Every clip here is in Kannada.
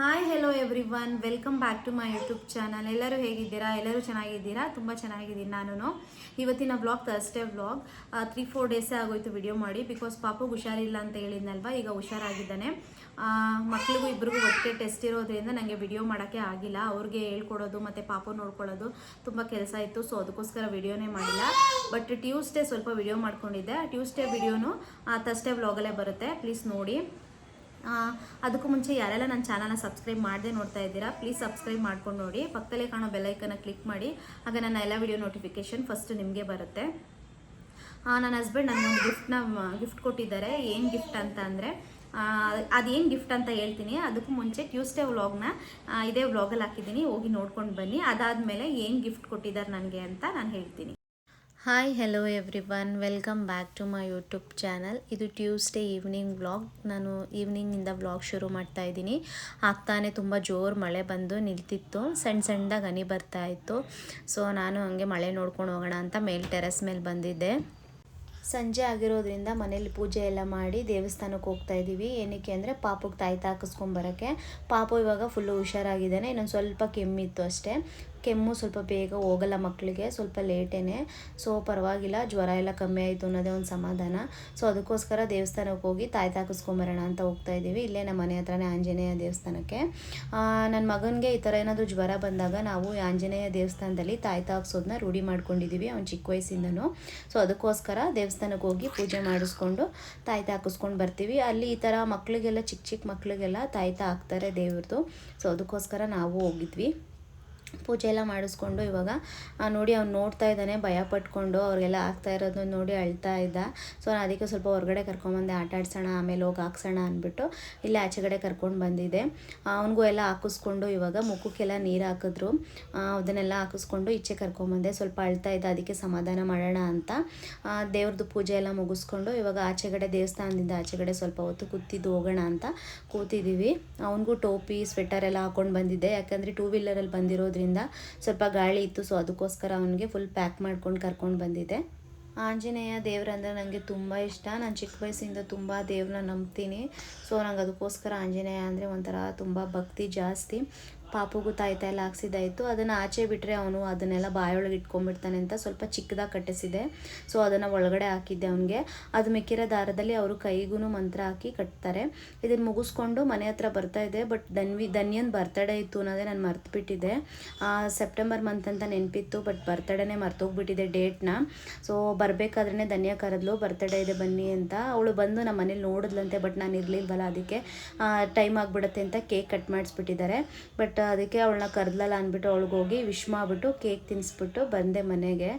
Hi hello everyone welcome back to my YouTube channel ಎಲ್ಲರೂ ಹೇಗಿದ್ದೀರಾ? ಎಲ್ಲರೂ ಚೆನ್ನಾಗಿದ್ದೀರಾ? ತುಂಬ ಚೆನ್ನಾಗಿದ್ದೀನಿ ನಾನು ಇವತ್ತಿನ vlog Thursday vlog three four ಡೇಸೇ ಆಗೋಯ್ತು ವಿಡಿಯೋ ಮಾಡಿ. ಬಿಕಾಸ್ ಪಾಪು ಹುಷಾರಿಲ್ಲ ಅಂತ ಹೇಳಿದ್ನಲ್ವ? ಈಗ ಹುಷಾರಾಗಿದ್ದಾನೆ. ಮಕ್ಳಿಗೂ ಇಬ್ರಿಗೂ ಒಟ್ಟಿಗೆ ಟೆಸ್ಟ್ ಇರೋದ್ರಿಂದ ನನಗೆ ವಿಡಿಯೋ ಮಾಡೋಕ್ಕೆ ಆಗಿಲ್ಲ. ಅವ್ರಿಗೆ ಹೇಳ್ಕೊಡೋದು ಮತ್ತು ಪಾಪು ನೋಡ್ಕೊಳ್ಳೋದು ತುಂಬ ಕೆಲಸ ಇತ್ತು. ಸೊ ಅದಕ್ಕೋಸ್ಕರ ವಿಡಿಯೋನೇ ಮಾಡಿಲ್ಲ. ಬಟ್ ಟ್ಯೂಸ್ಡೇ ಸ್ವಲ್ಪ ವಿಡಿಯೋ ಮಾಡ್ಕೊಂಡಿದ್ದೆ. ಟ್ಯೂಸ್ಡೇ ವಿಡಿಯೋನು ಥರ್ಸ್ಡೇ ವ್ಲಾಗಲ್ಲೇ ಬರುತ್ತೆ. ಪ್ಲೀಸ್ ನೋಡಿ. ಅದಕ್ಕೂ ಮುಂಚೆ ಯಾರೆಲ್ಲ ನನ್ನ ಚಾನಲ್ನ ಸಬ್ಸ್ಕ್ರೈಬ್ ಮಾಡದೆ ನೋಡ್ತಾ ಇದ್ದೀರಾ ಪ್ಲೀಸ್ ಸಬ್ಸ್ಕ್ರೈಬ್ ಮಾಡ್ಕೊಂಡು ನೋಡಿ. ಪಕ್ಕದಲ್ಲೇ ಕಾಣೋ ಬೆಲ್ಲೈಕನ್ನ ಕ್ಲಿಕ್ ಮಾಡಿ, ಆಗ ನನ್ನ ಎಲ್ಲ ವಿಡಿಯೋ ನೋಟಿಫಿಕೇಶನ್ ಫಸ್ಟ್ ನಿಮಗೆ ಬರುತ್ತೆ. ನನ್ನ ಹಸ್ಬೆಂಡ್ ನನಗೊಂದು ಗಿಫ್ಟ್ನ ಗಿಫ್ಟ್ ಕೊಟ್ಟಿದ್ದಾರೆ. ಏನು ಗಿಫ್ಟ್ ಅಂತ ಅಂದರೆ ಅದೇನು ಗಿಫ್ಟ್ ಅಂತ ಹೇಳ್ತೀನಿ. ಅದಕ್ಕೂ ಮುಂಚೆ ಟ್ಯೂಸ್ಡೇ ವ್ಲಾಗ್ನ ಇದೇ ವ್ಲಾಗಲ್ಲಿ ಹಾಕಿದ್ದೀನಿ. ಹೋಗಿ ನೋಡ್ಕೊಂಡು ಬನ್ನಿ. ಅದಾದಮೇಲೆ ಏನು ಗಿಫ್ಟ್ ಕೊಟ್ಟಿದ್ದಾರೆ ನನಗೆ ಅಂತ ನಾನು ಹೇಳ್ತೀನಿ. Hi hello everyone welcome back to my YouTube channel ಇದು ಟ್ಯೂಸ್ಡೇ ಈವ್ನಿಂಗ್ ವ್ಲಾಗ್ ನಾನು ಈವ್ನಿಂಗಿಂದ ವ್ಲಾಗ್ ಶುರು ಮಾಡ್ತಾ ಇದ್ದೀನಿ. ಆಗ್ತಾನೆ ತುಂಬ ಜೋರು ಮಳೆ ಬಂದು ನಿಲ್ತಿತ್ತು. ಸಣ್ಣ ಸಣ್ಣದಾಗಿ ಹನಿ ಬರ್ತಾ ಇತ್ತು. ಸೊ ನಾನು ಹಂಗೆ ಮಳೆ ನೋಡ್ಕೊಂಡು ಹೋಗೋಣ ಅಂತ ಮೇಲೆ ಟೆರೆಸ್ ಮೇಲೆ ಬಂದಿದ್ದೆ. ಸಂಜೆ ಆಗಿರೋದ್ರಿಂದ ಮನೇಲಿ ಪೂಜೆ ಎಲ್ಲ ಮಾಡಿ ದೇವಸ್ಥಾನಕ್ಕೆ ಹೋಗ್ತಾ ಇದ್ದೀವಿ. ಏನಕ್ಕೆ ಅಂದರೆ ಪಾಪಕ್ಕೆ ತಾಯ್ತ ಹಾಕಿಸ್ಕೊಂಬರೋಕ್ಕೆ ಪಾಪು ಇವಾಗ ಫುಲ್ಲು ಹುಷಾರಾಗಿದ್ದಾನೆ. ಇನ್ನೊಂದು ಸ್ವಲ್ಪ ಕೆಮ್ಮಿತ್ತು ಅಷ್ಟೇ. ಕೆಮ್ಮು ಸ್ವಲ್ಪ ಬೇಗ ಹೋಗಲ್ಲ ಮಕ್ಕಳಿಗೆ, ಸ್ವಲ್ಪ ಲೇಟೇನೆ. ಸೊ ಪರವಾಗಿಲ್ಲ, ಜ್ವರ ಎಲ್ಲ ಕಮ್ಮಿ ಆಯಿತು ಅನ್ನೋದೇ ಒಂದು ಸಮಾಧಾನ. ಸೊ ಅದಕ್ಕೋಸ್ಕರ ದೇವಸ್ಥಾನಕ್ಕೆ ಹೋಗಿ ತಾಯಿ ತಾಕಿಸ್ಕೊಂಬರೋಣ ಅಂತ ಹೋಗ್ತಾ ಇದ್ದೀವಿ. ಇಲ್ಲೇ ನಮ್ಮ ಮನೆ ಹತ್ರನೇ ಆಂಜನೇಯ ದೇವಸ್ಥಾನಕ್ಕೆ. ನನ್ನ ಮಗನಿಗೆ ಈ ಥರ ಏನಾದರೂ ಜ್ವರ ಬಂದಾಗ ನಾವು ಆಂಜನೇಯ ದೇವಸ್ಥಾನದಲ್ಲಿ ತಾಯಿ ತಾಕಿಸೋದನ್ನ ರೂಢಿ ಮಾಡ್ಕೊಂಡಿದ್ದೀವಿ, ಅವ್ನು ಚಿಕ್ಕ ವಯಸ್ಸಿಂದನೂ. ಸೊ ಅದಕ್ಕೋಸ್ಕರ ದೇವಸ್ಥಾನಕ್ಕೆ ಹೋಗಿ ಪೂಜೆ ಮಾಡಿಸ್ಕೊಂಡು ತಾಯಿ ತಾಕಿಸ್ಕೊಂಡು ಬರ್ತೀವಿ. ಅಲ್ಲಿ ಈ ಥರ ಮಕ್ಕಳಿಗೆಲ್ಲ, ಚಿಕ್ಕ ಚಿಕ್ಕ ಮಕ್ಕಳಿಗೆಲ್ಲ ತಾಯಿ ಹಾಕ್ತಾರೆ ದೇವ್ರದ್ದು ಸೊ ಅದಕ್ಕೋಸ್ಕರ ನಾವು ಹೋಗಿದ್ವಿ. ಪೂಜೆ ಎಲ್ಲ ಮಾಡಿಸ್ಕೊಂಡು ಇವಾಗ ನೋಡಿ ಅವ್ನು ನೋಡ್ತಾ ಇದ್ದಾನೆ, ಭಯ ಪಟ್ಕೊಂಡು ಅವ್ರಿಗೆಲ್ಲ ಆಗ್ತಾ ಇರೋದನ್ನ ನೋಡಿ ಅಳ್ತಾ ಇದ್ದ. ಸೊ ನಾನು ಅದಕ್ಕೆ ಸ್ವಲ್ಪ ಹೊರಗಡೆ ಕರ್ಕೊಂಬಂದೆ, ಆಟ ಆಡ್ಸೋಣ, ಆಮೇಲೆ ಹೋಗಿ ಹಾಕ್ಸೋಣ ಅಂದ್ಬಿಟ್ಟು ಇಲ್ಲೇ ಆಚೆಗಡೆ ಕರ್ಕೊಂಡು ಬಂದಿದ್ದೆ. ಅವನಿಗೂ ಎಲ್ಲ ಹಾಕಿಸ್ಕೊಂಡು ಇವಾಗ ಮುಖಕ್ಕೆಲ್ಲ ನೀರು ಹಾಕಿದ್ರು. ಅದನ್ನೆಲ್ಲ ಹಾಕಿಸ್ಕೊಂಡು ಈಚೆ ಕರ್ಕೊಂಬಂದೆ, ಸ್ವಲ್ಪ ಅಳ್ತಾ ಇದ್ದ, ಅದಕ್ಕೆ ಸಮಾಧಾನ ಮಾಡೋಣ ಅಂತ. ದೇವ್ರದ್ದು ಪೂಜೆ ಎಲ್ಲ ಮುಗಿಸ್ಕೊಂಡು ಇವಾಗ ಆಚೆಗಡೆ ದೇವಸ್ಥಾನದಿಂದ ಆಚೆಗಡೆ ಸ್ವಲ್ಪ ಹೊತ್ತು ಕೂತಿದ್ದು ಹೋಗೋಣ ಅಂತ ಕೂತಿದ್ದೀವಿ ಅವನಿಗೂ ಟೋಪಿ, ಸ್ವೆಟರ್ ಎಲ್ಲ ಹಾಕೊಂಡು ಬಂದಿದ್ದೆ. ಯಾಕಂದರೆ ಟೂ ವೀಲರಲ್ಲಿ ಬಂದಿರೋದ್ರಿಂದ ಸ್ವಲ್ಪ ಗಾಳಿ ಇತ್ತು ಸೊ ಅದಕ್ಕೋಸ್ಕರ ಅವನಿಗೆ ಫುಲ್ ಪ್ಯಾಕ್ ಮಾಡ್ಕೊಂಡು ಕರ್ಕೊಂಡು ಬಂದಿದ್ದೆ. ಆಂಜನೇಯ ದೇವ್ರಂದ್ರೆ ನನಗೆ ತುಂಬ ಇಷ್ಟ. ನಾನು ಚಿಕ್ಕ ವಯಸ್ಸಿಂದ ತುಂಬ ದೇವ್ರನ್ನ ನಂಬ್ತೀನಿ. ಸೊ ನಂಗೆ ಅದಕ್ಕೋಸ್ಕರ ಆಂಜನೇಯ ಅಂದರೆ ಒಂಥರ ತುಂಬ ಭಕ್ತಿ ಜಾಸ್ತಿ. ಪಾಪುಗೂ ತಾಯಿ ತಾಯಿಲ್ಲ ಹಾಕ್ಸಿದ್ದಾಯಿತು. ಅದನ್ನು ಆಚೆ ಬಿಟ್ಟರೆ ಅವನು ಅದನ್ನೆಲ್ಲ ಬಾಯೊಳಗೆ ಇಟ್ಕೊಂಡ್ಬಿಡ್ತಾನೆ ಅಂತ ಸ್ವಲ್ಪ ಚಿಕ್ಕದಾಗಿ ಕಟ್ಟಿಸಿದೆ. ಸೊ ಅದನ್ನು ಒಳಗಡೆ ಹಾಕಿದ್ದೆ ಅವನಿಗೆ. ಅದು ಮಿಕ್ಕಿರೋ ದಾರದಲ್ಲಿ ಅವರು ಕೈಗೂ ಮಂತ್ರ ಹಾಕಿ ಕಟ್ತಾರೆ. ಇದನ್ನು ಮುಗಿಸ್ಕೊಂಡು ಮನೆ ಹತ್ರ ಬರ್ತಾ ಇದೆ, ಬಟ್ ದನ್ವಿ ಧನ್ಯನ್ ಬರ್ತಡೇ ಇತ್ತು ಅನ್ನೋದೇ ನಾನು ಮರ್ತುಬಿಟ್ಟಿದ್ದೆ. ಸೆಪ್ಟೆಂಬರ್ ಮಂತ್ ಅಂತ ನೆನಪಿತ್ತು, ಬಟ್ ಬರ್ತಡೇನೇ ಮರ್ತೋಗ್ಬಿಟ್ಟಿದೆ ಡೇಟ್ನ. ಸೊ ಬರಬೇಕಾದ್ರೆ ಧನ್ಯ ಕರೆದ್ಲು, ಬರ್ತಡೇ ಇದೆ ಬನ್ನಿ ಅಂತ. ಅವಳು ಬಂದು ನಮ್ಮ ಮನೇಲಿ ನೋಡಿದ್ಲಂತೆ, ಬಟ್ ನಾನು ಇರಲಿಲ್ವಲ್ಲ ಅದಕ್ಕೆ ಟೈಮ್ ಆಗಿಬಿಡುತ್ತೆ ಅಂತ ಕೇಕ್ ಕಟ್ ಮಾಡಿಸ್ಬಿಟ್ಟಿದ್ದಾರೆ. ಬಟ್ ಅದಕ್ಕೆ ಅವಳನ್ನ ಕರೆದ್ಲಲ್ಲ ಅಂದ್ಬಿಟ್ಟು ಅವಳಿಗೆ ಹೋಗಿ ವಿಶ್ ಮಾಡಿಬಿಟ್ಟು ಕೇಕ್ ತಿನ್ನಿಸ್ಬಿಟ್ಟು ಬಂದೆ ಮನೆಗೆ.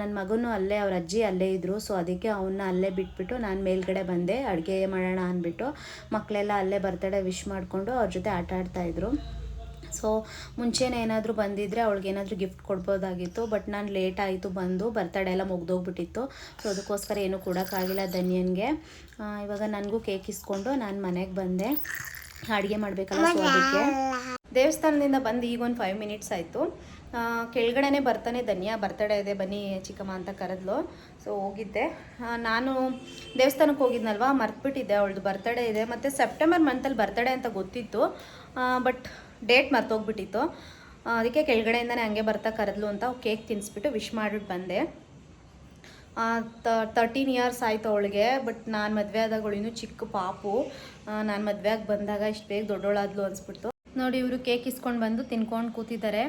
ನನ್ನ ಮಗನೂ ಅಲ್ಲೇ, ಅವ್ರ ಅಜ್ಜಿ ಅಲ್ಲೇ ಇದ್ದರು ಸೊ ಅದಕ್ಕೆ ಅವನ್ನ ಅಲ್ಲೇ ಬಿಟ್ಬಿಟ್ಟು ನಾನು ಮೇಲ್ಗಡೆ ಬಂದೆ, ಅಡುಗೆ ಮಾಡೋಣ ಅಂದ್ಬಿಟ್ಟು. ಮಕ್ಕಳೆಲ್ಲ ಅಲ್ಲೇ ಬರ್ತಡೇ ವಿಶ್ ಮಾಡಿಕೊಂಡು ಅವ್ರ ಜೊತೆ ಆಟ ಆಡ್ತಾಯಿದ್ರು ಸೊ ಮುಂಚೆನೇ ಏನಾದರೂ ಬಂದಿದ್ದರೆ ಅವಳಿಗೆ ಏನಾದರೂ ಗಿಫ್ಟ್ ಕೊಡ್ಬೋದಾಗಿತ್ತು ಬಟ್ ನಾನು ಲೇಟ್ ಆಯಿತು ಬಂದು ಬರ್ತಡೇ ಎಲ್ಲ ಮುಗ್ದೋಗ್ಬಿಟ್ಟಿತ್ತು. ಸೊ ಅದಕ್ಕೋಸ್ಕರ ಏನೂ ಕೊಡೋಕ್ಕಾಗಿಲ್ಲ ಧನ್ಯನ್ಗೆ. ಇವಾಗ ನನಗೂ ಕೇಕ್ ಇಸ್ಕೊಂಡು ನಾನು ಮನೆಗೆ ಬಂದೆ. ಅಡುಗೆ ಮಾಡಬೇಕಲ್ಲ ಸೊ ಅದಕ್ಕೆ. ದೇವಸ್ಥಾನದಿಂದ ಬಂದು ಈಗ ಒಂದು ಫೈವ್ ಮಿನಿಟ್ಸ್ ಆಯಿತು. ಕೆಳಗಡೆ ಬರ್ತಾನೆ ಧನ್ಯಾ, ಬರ್ತಡೇ ಇದೆ, ಬನ್ನಿ ಚಿಕ್ಕಮ್ಮ ಅಂತ ಕರೆದ್ಲು. ಸೊ ಹೋಗಿದ್ದೆ. ನಾನು ದೇವಸ್ಥಾನಕ್ಕೆ ಹೋಗಿದ್ನಲ್ವಾ, ಮರ್ತ್ಬಿಟ್ಟಿದ್ದೆ ಅವಳದು ಬರ್ತಡೇ ಇದೆ. ಮತ್ತು ಸೆಪ್ಟೆಂಬರ್ ಮಂತಲ್ಲಿ ಬರ್ತಡೇ ಅಂತ ಗೊತ್ತಿತ್ತು. ಬಟ್ ಡೇಟ್ ಮರ್ತೋಗ್ಬಿಟ್ಟಿತ್ತು. ಅದಕ್ಕೆ ಕೆಳಗಡೆಯಿಂದನೇ ಹಂಗೆ ಬರ್ತಾ ಕರೆದ್ಲು ಅಂತ ಕೇಕ್ ತಿನ್ನಿಸ್ಬಿಟ್ಟು ವಿಶ್ ಮಾಡಿಬಿಟ್ಟು ಬಂದೆ. ತರ್ಟೀನ್ ಇಯರ್ಸ್ ಆಯಿತು ಅವಳಿಗೆ ಬಟ್ ನಾನು ಮದುವೆ ಆದಾಗ ಚಿಕ್ಕ ಪಾಪು. ನಾನು ಮದುವೆ ಆಗಿ ಬಂದಾಗ ಇಷ್ಟು ಬೇಗ ದೊಡ್ಡೋಳಾದ್ಲು ಅನಿಸ್ಬಿಟ್ಟು ನೋಡಿ ಇವರು ಕೇಕ್ ಇಸ್ಕೊಂಡು ಬಂದು ತಿನ್ಕೊಂಡು ಕೂತಿದ್ದಾರೆ.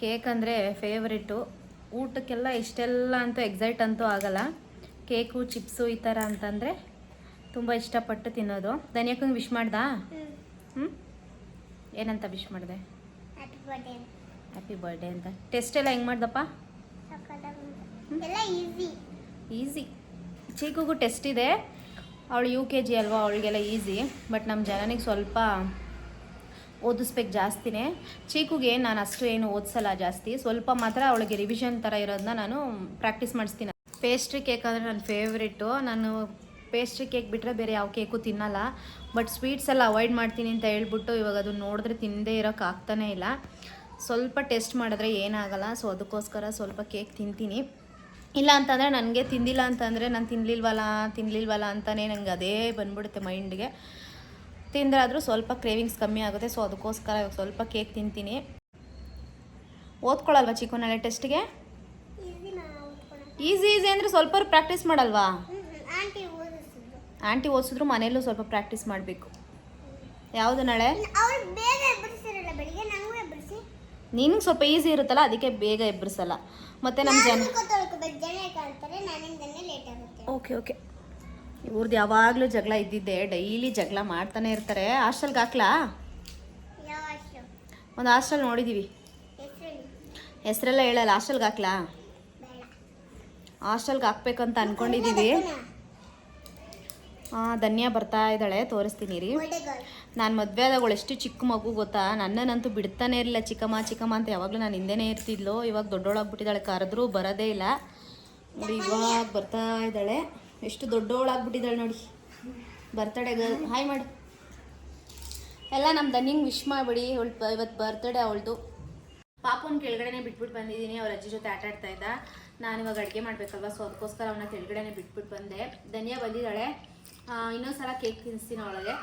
ಕೇಕ್ ಅಂದರೆ ಫೇವ್ರೇಟು ಊಟಕ್ಕೆಲ್ಲ ಇಷ್ಟೆಲ್ಲ ಅಂತೂ ಎಕ್ಸೈಟ್ ಅಂತೂ ಆಗಲ್ಲ. ಕೇಕು ಚಿಪ್ಸು ಈ ಥರ ಅಂತಂದರೆ ತುಂಬ ಇಷ್ಟಪಟ್ಟು ತಿನ್ನೋದು. ಧನ್ಯಕ್ಕಂಗೆ ವಿಶ್ ಮಾಡ್ದಾ? ಹ್ಞೂ ಏನಂತ ವಿಶ್ ಮಾಡಿದೆ? ಹ್ಯಾಪಿ ಬರ್ಡೇ ಅಂತ. ಟೆಸ್ಟ್ ಎಲ್ಲ ಹೆಂಗೆ ಮಾಡ್ದಪ್ಪ? ಈಸಿ ಚೀಕುಗೂ ಟೆಸ್ಟ್ ಇದೆ. ಅವಳು ಯು ಕೆ ಜಿ ಅಲ್ವಾ ಅವಳಿಗೆಲ್ಲ ಈಸಿ ಬಟ್ ನಮ್ಮ ಜನನಿಗೆ ಸ್ವಲ್ಪ ಓದಿಸ್ಬೇಕು ಜಾಸ್ತಿನೇ. ಚೀಕುಗೆ ನಾನು ಅಷ್ಟು ಏನು ಓದಿಸಲ್ಲ ಜಾಸ್ತಿ. ಸ್ವಲ್ಪ ಮಾತ್ರ ಅವಳಿಗೆ ರಿವಿಷನ್ ಥರ ಇರೋದನ್ನ ನಾನು ಪ್ರಾಕ್ಟೀಸ್ ಮಾಡಿಸ್ತೀನಿ. ಪೇಸ್ಟ್ರಿ ಕೇಕ್ ಅಂದರೆ ನನ್ನ ಫೇವ್ರೇಟು ನಾನು ಪೇಸ್ಟ್ರಿ ಕೇಕ್ ಬಿಟ್ಟರೆ ಬೇರೆ ಯಾವ ಕೇಕು ತಿನ್ನಲ್ಲ. ಬಟ್ ಸ್ವೀಟ್ಸ್ ಎಲ್ಲ ಅವಾಯ್ಡ್ ಮಾಡ್ತೀನಿ ಅಂತ ಹೇಳ್ಬಿಟ್ಟು ಇವಾಗ ಅದನ್ನು ನೋಡಿದ್ರೆ ತಿಂದೇ ಇರೋಕ್ಕಾಗ್ತಾನೇ ಇಲ್ಲ. ಸ್ವಲ್ಪ ಟೆಸ್ಟ್ ಮಾಡಿದ್ರೆ ಏನಾಗಲ್ಲ. ಸೊ ಅದಕ್ಕೋಸ್ಕರ ಸ್ವಲ್ಪ ಕೇಕ್ ತಿಂತೀನಿ. ಇಲ್ಲ ಅಂತಂದರೆ ನನಗೆ ತಿಂದಿಲ್ಲ ಅಂತಂದರೆ ನಾನು ತಿನ್ನಲಿಲ್ವಲ್ಲ ತಿನ್ನಲಿಲ್ವಲ್ಲ ಅಂತಲೇ ನನಗೆ ಅದೇ ಬಂದ್ಬಿಡುತ್ತೆ ಮೈಂಡ್ಗೆ ತಿಂದ್ರಾದರೂ ಸ್ವಲ್ಪ ಕ್ರೇವಿಂಗ್ಸ್ ಕಮ್ಮಿ ಆಗುತ್ತೆ ಸೊ ಅದಕ್ಕೋಸ್ಕರ ಇವಾಗ ಸ್ವಲ್ಪ ಕೇಕ್ ತಿಂತೀನಿ. ಓದ್ಕೊಳಲ್ವಾ ಚಿಕ್ಕ ನಾಳೆ ಟೆಸ್ಟ್ಗೆ ಈಸಿ ಈಸಿ ಅಂದರೆ ಸ್ವಲ್ಪ ಪ್ರಾಕ್ಟೀಸ್ ಮಾಡಲ್ವಾ? ಆಂಟಿ ಓದಿಸಿದ್ರು. ಮನೆಯಲ್ಲೂ ಸ್ವಲ್ಪ ಪ್ರಾಕ್ಟೀಸ್ ಮಾಡಬೇಕು. ಯಾವುದು ನಾಳೆ? ನನಗೂ ಸ್ವಲ್ಪ ಈಸಿ ಇರುತ್ತಲ್ಲ ಅದಕ್ಕೆ ಬೇಗ ಎಬ್ಬರಿಸಲ್ಲ. ಮತ್ತೆ ನಮ್ಮ ಜನ ಓಕೆ ಓಕೆ ಇವ್ರದ್ದು ಯಾವಾಗಲೂ ಜಗಳ ಇದ್ದಿದ್ದೆ ಡೈಲಿ ಜಗಳ ಮಾಡ್ತಾನೆ ಇರ್ತಾರೆ. ಹಾಸ್ಟೆಲ್ಗೆ ಹಾಕ್ಲಾ? ಒಂದು ಹಾಸ್ಟೆಲ್ ನೋಡಿದ್ದೀವಿ ಹೆಸರು ಹೆಸರೆಲ್ಲ ಹೇಳಲ್ಲ ಹಾಸ್ಟೆಲ್ಗೆ ಹಾಕ್ಲಾ? ಹಾಸ್ಟೆಲ್ಗೆ ಹಾಕ್ಬೇಕಂತ ಅನ್ಕೊಂಡಿದ್ದೀವಿ ಹಾಂ ಧನ್ಯಾ ಬರ್ತಾ ಇದ್ದಾಳೆ ತೋರಿಸ್ತೀನಿ ರೀ. ನಾನು ಮದುವೆ ಆದಾಗಳು ಎಷ್ಟು ಚಿಕ್ಕ ಮಗು ಗೊತ್ತಾ? ನನ್ನನ್ನಂತೂ ಬಿಡ್ತಾನೆ ಇರಲಿಲ್ಲ ಚಿಕ್ಕಮ್ಮ ಚಿಕ್ಕಮ್ಮ ಅಂತ ಯಾವಾಗಲೂ ನಾನು ಹಿಂದೆನೇ ಇರ್ತಿದ್ಲು. ಇವಾಗ ದೊಡ್ಡೋಳಾಗ್ಬಿಟ್ಟಿದ್ದಾಳೆ ಕರೆದ್ರೂ ಬರೋದೇ ಇಲ್ಲ. ನೋಡಿ ಇವಾಗ ಬರ್ತಾ ಇದ್ದಾಳೆ. ಎಷ್ಟು ದೊಡ್ಡವಳಾಗ್ಬಿಟ್ಟಿದ್ದಾಳೆ ನೋಡಿ. ಬರ್ತಡೇ ಹಾಯ್ ಮಾಡಿ. ಎಲ್ಲ ನಮ್ಮ ದನ್ನಿಂಗ್ ವಿಶ್ ಮಾಡಿಬಿಡಿ ಅವಳು ಇವತ್ತು ಬರ್ತಡೇ ಅವಳದು. ಪಾಪನ ಕೆಳಗಡೆನೆ ಬಿಟ್ಬಿಟ್ಟು ಬಂದಿದ್ದೀನಿ ಅವ್ರ ಅಜ್ಜಿ ಜೊತೆ ಆಟ ಆಡ್ತಾ ಇದ್ದ. ನಾನು ಇವಾಗ ಅಡುಗೆ ಮಾಡಬೇಕಲ್ವ ಸೊ ಅದಕ್ಕೋಸ್ಕರ ಅವನ್ನ ಕೆಳಗಡೆನೆ ಬಿಟ್ಬಿಟ್ಟು ಬಂದೆ. ಧನಿಯಾ ಬಂದಿದ್ದಾಳೆ. ಇನ್ನೊಂದು ಸಲ ಕೇಕ್ ತಿನ್ನಿಸ್ತೀನಿ ಅವಳಿಗೆ.